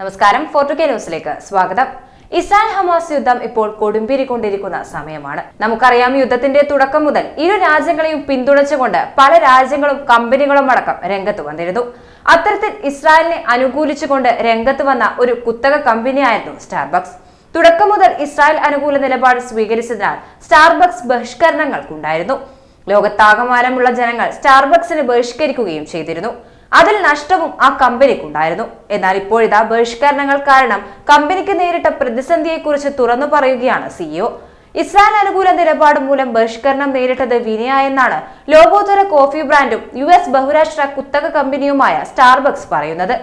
നമസ്കാരം. ഫോർട്ടു കെ ന്യൂസിലേക്ക് സ്വാഗതം. ഇസ്രായേൽ ഹമാസ് യുദ്ധം ഇപ്പോൾ കൊടുമ്പിരിക്കൊണ്ടിരിക്കുന്ന സമയമാണ്. നമുക്കറിയാം യുദ്ധത്തിന്റെ തുടക്കം മുതൽ ഇരു രാജ്യങ്ങളെയും പിന്തുണച്ചുകൊണ്ട് പല രാജ്യങ്ങളും കമ്പനികളും അടക്കം രംഗത്ത് വന്നിരുന്നു. അത്തരത്തിൽ ഇസ്രായേലിനെ അനുകൂലിച്ചുകൊണ്ട് രംഗത്ത് വന്ന ഒരു കുത്തക കമ്പനിയായിരുന്നു സ്റ്റാർബക്സ്. തുടക്കം മുതൽ ഇസ്രായേൽ അനുകൂല നിലപാട് സ്വീകരിച്ചതിനാൽ സ്റ്റാർബക്സ് ബഹിഷ്കരണങ്ങൾക്കുണ്ടായിരുന്നു. ലോകത്താകമാനമുള്ള ജനങ്ങൾ സ്റ്റാർബക്സിനെ ബഹിഷ്കരിക്കുകയും ചെയ്തിരുന്നു. അതിൽ നഷ്ടവും ആ കമ്പനിക്കുണ്ടായിരുന്നു. എന്നാൽ ഇപ്പോഴിതാ ബഹിഷ്കരണങ്ങൾ കാരണം കമ്പനിക്ക് നേരിട്ട പ്രതിസന്ധിയെക്കുറിച്ച് തുറന്നു പറയുകയാണ് സിഇഒ ഇസ്രായേൽ അനുകൂല നിലപാട് മൂലം ബഹിഷ്കരണം നേരിട്ടത് വിനയ എന്നാണ് ലോകോത്തര കോഫി ബ്രാൻഡും യു എസ് ബഹുരാഷ്ട്ര കുത്തക കമ്പനിയുമായ സ്റ്റാർബക്സ് പറയുന്നത്.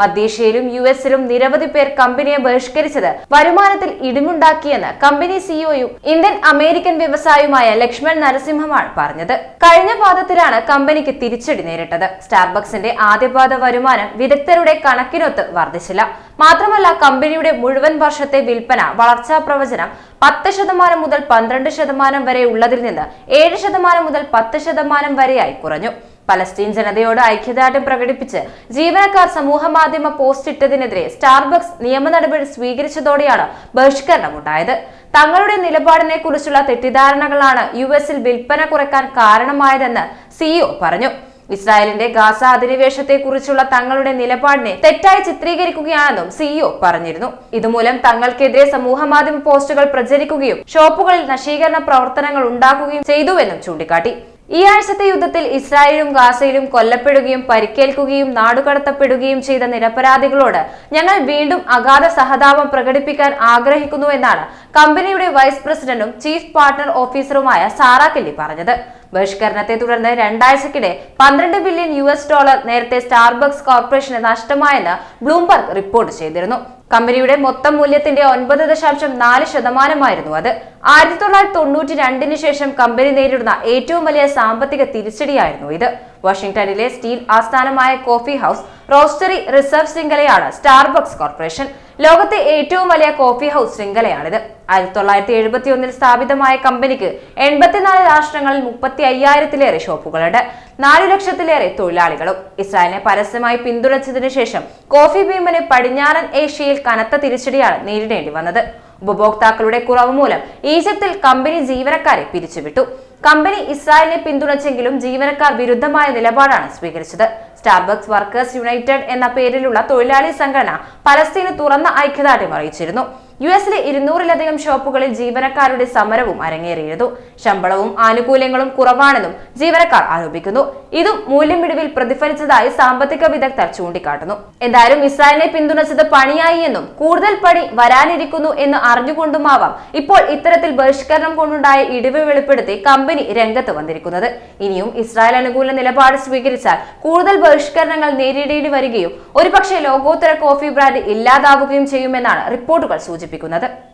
മധ്യേഷ്യയിലും യു എസിലും നിരവധി പേർ കമ്പനിയെ ബഹിഷ്കരിച്ചത് വരുമാനത്തിൽ ഇടിമുണ്ടാക്കിയെന്ന് കമ്പനി സിഇഒയും ഇന്ത്യൻ അമേരിക്കൻ വ്യവസായിയുമായ ലക്ഷ്മൺ നരസിംഹമാണ് പറഞ്ഞത്. കഴിഞ്ഞ പാദത്തിലാണ് കമ്പനിക്ക് തിരിച്ചടി നേരിട്ടത്. സ്റ്റാർബക്സിന്റെ ആദ്യപാദ വരുമാനം വിദഗ്ധരുടെ കണക്കിനൊത്ത് വർദ്ധിച്ചില്ല. മാത്രമല്ല കമ്പനിയുടെ മുഴുവൻ വർഷത്തെ വിൽപ്പന വളർച്ചാ പ്രവചനം പത്ത് ശതമാനം മുതൽ പന്ത്രണ്ട് ശതമാനം വരെ ഉള്ളതിൽ നിന്ന് ഏഴ് ശതമാനം മുതൽ പത്ത് ശതമാനം വരെയായി കുറഞ്ഞു. പലസ്തീൻ ജനതയോട് ഐക്യദാർഢ്യം പ്രകടിപ്പിച്ച് ജീവനക്കാർ സമൂഹ മാധ്യമ പോസ്റ്റ് ഇട്ടതിനെതിരെ സ്റ്റാർബക്സ് നിയമ നടപടി സ്വീകരിച്ചതോടെയാണ് ബഹിഷ്കരണം ഉണ്ടായത് തങ്ങളുടെ നിലപാടിനെ കുറിച്ചുള്ള തെറ്റിദ്ധാരണകളാണ് യു എസിൽ വിൽപ്പന കുറയ്ക്കാൻ കാരണമായതെന്ന് സിഇഒ പറഞ്ഞു. ഇസ്രായേലിന്റെ ഗാസ അധിനിവേശത്തെ കുറിച്ചുള്ള തങ്ങളുടെ നിലപാടിനെ തെറ്റായി ചിത്രീകരിക്കുകയാണെന്നും സിഇഒ പറഞ്ഞിരുന്നു. ഇതുമൂലം തങ്ങൾക്കെതിരെ സമൂഹ മാധ്യമ പോസ്റ്റുകൾ പ്രചരിക്കുകയും ഷോപ്പുകളിൽ നശീകരണ പ്രവർത്തനങ്ങൾ ഉണ്ടാക്കുകയും ചെയ്തുവെന്നും ചൂണ്ടിക്കാട്ടി. ഈ ആഴ്ചത്തെ യുദ്ധത്തിൽ ഇസ്രായേലും ഗാസയിലും കൊല്ലപ്പെടുകയും പരിക്കേൽക്കുകയും നാടുകടത്തപ്പെടുകയും ചെയ്ത നിരപരാധികളോട് ഞങ്ങൾ വീണ്ടും അഗാധ സഹതാപം പ്രകടിപ്പിക്കാൻ ആഗ്രഹിക്കുന്നു എന്നാണ് കമ്പനിയുടെ വൈസ് പ്രസിഡന്റും ചീഫ് പാർട്ണർ ഓഫീസറുമായ സാറ കെല്ലി പറഞ്ഞത്. ബഹിഷ്കരണത്തെ തുടർന്ന് രണ്ടാഴ്ചക്കിടെ പന്ത്രണ്ട് ബില്യൺ യു എസ് ഡോളർ നേരത്തെ സ്റ്റാർബക്സ് കോർപ്പറേഷന് നഷ്ടമായെന്ന് ബ്ലൂംബർഗ് റിപ്പോർട്ട് ചെയ്തിരുന്നു. കമ്പനിയുടെ മൊത്തം മൂല്യത്തിന്റെ ഒൻപത് ദശാംശം നാല് ശതമാനമായിരുന്നു അത്. ആയിരത്തി തൊള്ളായിരത്തി തൊണ്ണൂറ്റി രണ്ടിന് ശേഷം കമ്പനി നേരിടുന്ന ഏറ്റവും വലിയ സാമ്പത്തിക തിരിച്ചടിയായിരുന്നു ഇത്. വാഷിംഗ്ടണിലെ സ്റ്റീൽ ആസ്ഥാനമായ കോഫി ഹൗസ് റോസ്റ്ററി റിസർവ് ശൃംഖലയാണ് സ്റ്റാർബക്സ് കോർപ്പറേഷൻ. ലോകത്തെ ഏറ്റവും വലിയ കോഫി ഹൗസ് ശൃംഖലയാണിത്. ആയിരത്തി തൊള്ളായിരത്തി എഴുപത്തി ഒന്നിൽ സ്ഥാപിതമായ കമ്പനിക്ക് എൺപത്തിനാല് രാഷ്ട്രങ്ങളിൽ മുപ്പത്തി അയ്യായിരത്തിലേറെ ഷോപ്പുകളുണ്ട്. നാല് ലക്ഷത്തിലേറെ തൊഴിലാളികളും. ഇസ്രായേലിനെ പരസ്യമായി പിന്തുണച്ചതിനു ശേഷം കോഫി ഭീമന് പടിഞ്ഞാറൻ ഏഷ്യയിൽ കനത്ത തിരിച്ചടിയാണ് നേരിടേണ്ടി വന്നത്. ഉപഭോക്താക്കളുടെ കുറവ് മൂലം ഈജിപ്തിൽ കമ്പനി ജീവനക്കാരെ പിരിച്ചുവിട്ടു. കമ്പനി ഇസ്രായേലിനെ പിന്തുണച്ചെങ്കിലും ജീവനക്കാർ വിരുദ്ധമായ നിലപാടാണ് സ്വീകരിച്ചത്. സ്റ്റാർബക്സ് വർക്കേഴ്സ് യുണൈറ്റഡ് എന്ന പേരിലുള്ള തൊഴിലാളി സംഘടന പലസ്തീന് തുറന്ന ഐക്യദാർഢ്യം അറിയിച്ചിരുന്നു. യു എസിലെ ഇരുന്നൂറിലധികം ഷോപ്പുകളിൽ ജീവനക്കാരുടെ സമരവും അരങ്ങേറിയിരുന്നു ശമ്പളവും ആനുകൂല്യങ്ങളും കുറവാണെന്നും ജീവനക്കാർ ആരോപിക്കുന്നു. ഇതും മൂല്യമിടിവിൽ പ്രതിഫലിച്ചതായി സാമ്പത്തിക വിദഗ്ധർ ചൂണ്ടിക്കാട്ടുന്നു. എന്തായാലും ഇസ്രായേലിനെ പിന്തുണച്ചത് പണിയായി എന്നും കൂടുതൽ പണി വരാനിരിക്കുന്നു എന്ന് അറിഞ്ഞുകൊണ്ടുമാവാം ഇപ്പോൾ ഇത്തരത്തിൽ ബഹിഷ്കരണം കൊണ്ടുണ്ടായ ഇടിവ് വെളിപ്പെടുത്തി കമ്പനി രംഗത്ത് വന്നിരിക്കുന്നത്. ഇനിയും ഇസ്രായേൽ അനുകൂല നിലപാട് സ്വീകരിച്ചാൽ കൂടുതൽ ബഹിഷ്കരണങ്ങൾ നേരിടേണ്ടി വരികയും ഒരുപക്ഷെ ലോകോത്തര കോഫി ബ്രാൻഡ് ഇല്ലാതാവുകയും ചെയ്യുമെന്നാണ് റിപ്പോർട്ടുകൾ സൂചിപ്പിക്കുന്നത്.